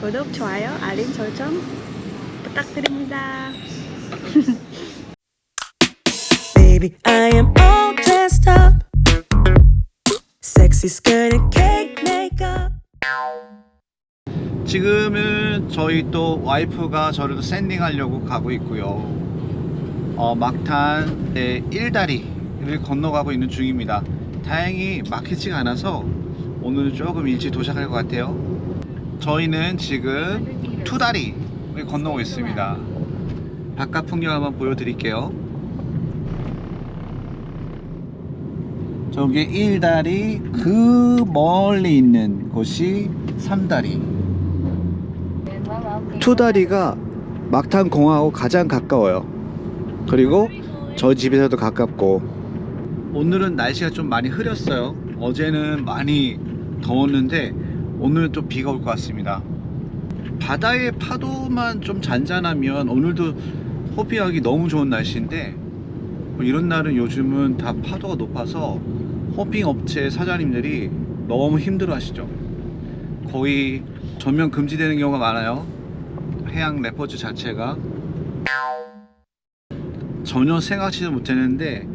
구독, 좋아요, 알림 설정 부탁드립니다. Baby, I am all dressed up. Sexy skirt and cake makeup. 지금은 저희 또 와이프가 저를 또 샌딩하려고 가고 있고요. 어, 막탄 네, 1다리를 건너가고 있는 중입니다. 다행히 막히지가 않아서 오늘 조금 일찍 도착할 것 같아요. 저희는 지금 투다리를 건너고 있습니다. 바깥 풍경 한번 보여드릴게요. 저기 1다리 그 멀리 있는 곳이 3다리 투다리가 막탄 공항하고 가장 가까워요. 그리고 저희 집에서도 가깝고 오늘은 날씨가 좀 많이 흐렸어요. 어제는 많이 더웠는데 오늘은 또 비가 올 것 같습니다. 바다의 파도만 좀 잔잔하면 오늘도 호피하기 너무 좋은 날씨인데 뭐 이런 날은 요즘은 다 파도가 높아서 호핑 업체 사장님들이 너무 힘들어 하시죠. 거의 전면 금지되는 경우가 많아요. 해양 레포츠 자체가 전혀 생각지도 못했는데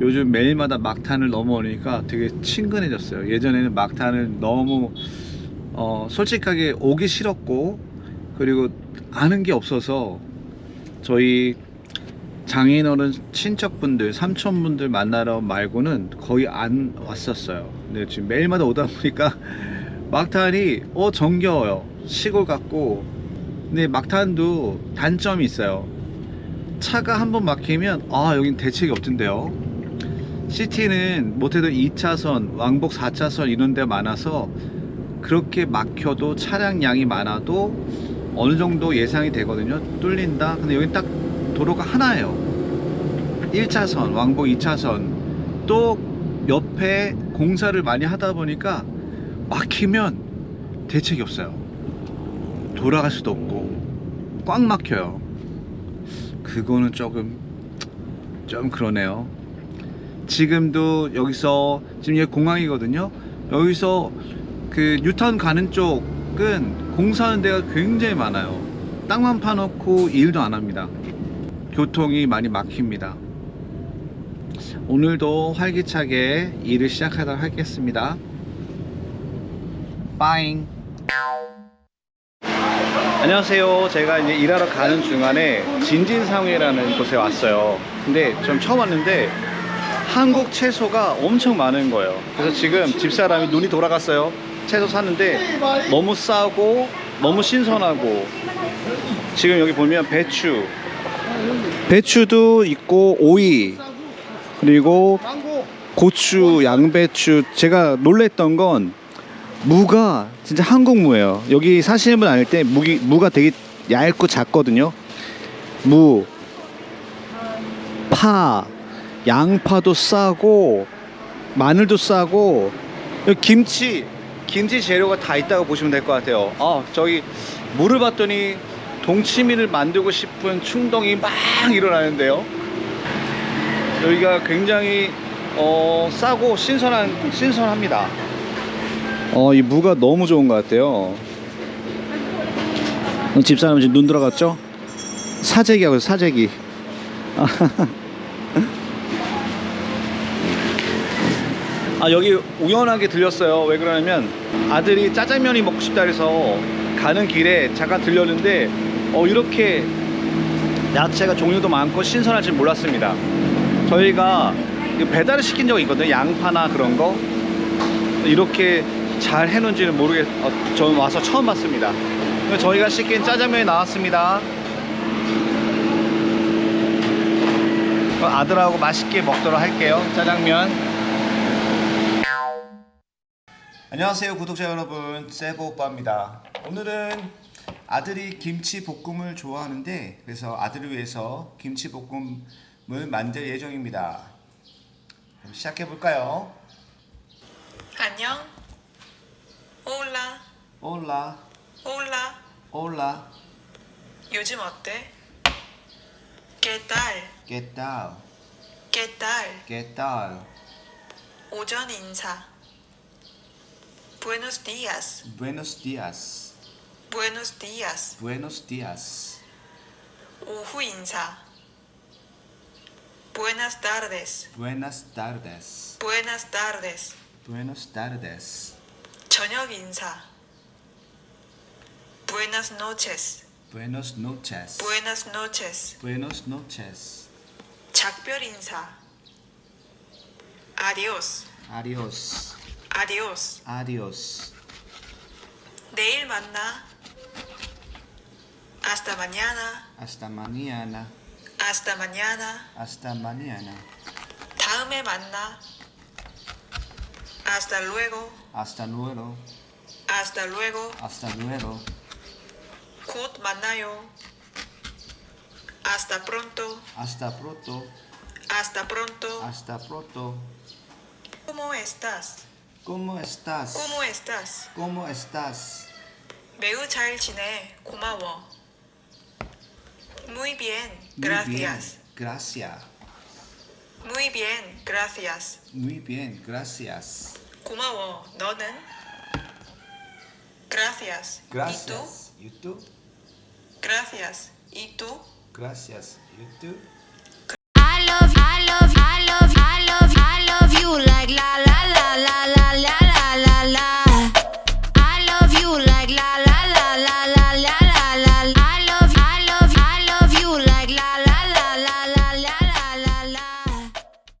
요즘 매일마다 막탄을 넘어오니까 되게 친근해졌어요. 예전에는 막탄을 너무 어, 솔직하게 오기 싫었고 그리고 아는 게 없어서 저희 장인 어른 친척분들 삼촌분들 만나러 말고는 거의 안 왔었어요. 근데 지금 매일마다 오다 보니까 막탄이 어 정겨워요. 시골 같고 근데 막탄도 단점이 있어요. 차가 한번 막히면 아 여긴 대책이 없던데요. 시티는 못해도 2차선, 왕복 4차선 이런 데 많아서 그렇게 막혀도 차량량이 많아도 어느 정도 예상이 되거든요. 뚫린다. 근데 여기 딱 도로가 하나예요. 1차선, 왕복 2차선. 또 옆에 공사를 많이 하다 보니까 막히면 대책이 없어요. 돌아갈 수도 없고 꽉 막혀요. 그거는 조금 좀 그러네요. 지금도 여기서 지금 여기 공항이거든요. 여기서 그 뉴타운 가는 쪽은 공사하는 데가 굉장히 많아요. 땅만 파놓고 일도 안 합니다. 교통이 많이 막힙니다. 오늘도 활기차게 일을 시작하도록 하겠습니다. 빠잉. 안녕하세요. 제가 이제 일하러 가는 중간에 진진상회라는 곳에 왔어요. 근데 좀 처음 왔는데 한국 채소가 엄청 많은 거예요. 그래서 지금 집사람이 눈이 돌아갔어요. 채소 샀는데 너무 싸고 너무 신선하고 지금 여기 보면 배추 배추도 있고 오이 그리고 고추, 양배추 제가 놀랬던 건 무가 진짜 한국 무예요. 여기 사시는 분 아닐 때 무기, 무가 되게 얇고 작거든요. 무, 파, 양파도 싸고 마늘도 싸고 김치, 김치 재료가 다 있다고 보시면 될 것 같아요. 아 저기 물을 봤더니 동치미를 만들고 싶은 충동이 막 일어나는데요. 여기가 굉장히 어, 싸고 신선한 신선합니다. 어, 이 무가 너무 좋은 것 같아요. 어, 집사람 지금 눈 들어갔죠? 사재기 하고 있어요, 사재기. 아, 여기 우연하게 들렸어요. 왜 그러냐면 아들이 짜장면이 먹고 싶다 그래서 가는 길에 잠깐 들렸는데 어, 이렇게 야채가 종류도 많고 신선할 줄 몰랐습니다. 저희가 배달을 시킨 적이 있거든요. 양파나 그런 거. 이렇게 잘 해놓은지는 모르겠, 어, 저는 와서 처음 봤습니다. 저희가 시킨 짜장면이 나왔습니다. 그럼 아들하고 맛있게 먹도록 할게요. 짜장면. 안녕하세요, 구독자 여러분. 세보 오빠입니다. 오늘은 아들이 김치 볶음을 좋아하는데 그래서 아들을 위해서 김치 볶음을 만들 예정입니다. 그럼 시작해 볼까요? 안녕. 올라. 올라, 올라. 올라, 요즘 어때? ¿Qué tal? get down. 오전 인사. Buenos días. Buenos dias. Buenos días. Buenos días. 오후 인사. Buenas tardes. Buenas tardes. Buenas tardes. Buenos tardes. 저녁 인사. Buenas noches. Buenos noches. Buenas noches. Buenos noches. 작별 인사. Adiós. Adiós. Adiós. Adiós. 내일 만나. Hasta mañana. Hasta mañana. Hasta mañana. Hasta mañana. 다음에 만나. Hasta luego. Hasta luego. Hasta luego. Hasta luego. 곧 만나요. Hasta pronto. Hasta pronto. Hasta pronto. Hasta pronto. ¿Cómo estás? ¿Cómo estás? ¿Cómo estás? ¿Cómo estás? 매우 잘 지내. 고마워. Muy bien. Muy Gracias. bien. Gracias. Muy bien. Gracias. Muy bien. Gracias. 고마워. 너는? Gracias. ¿Y tú? Gracias. ¿Y tú? Gracias. ¿Y tú? Gracias. ¿Y tú?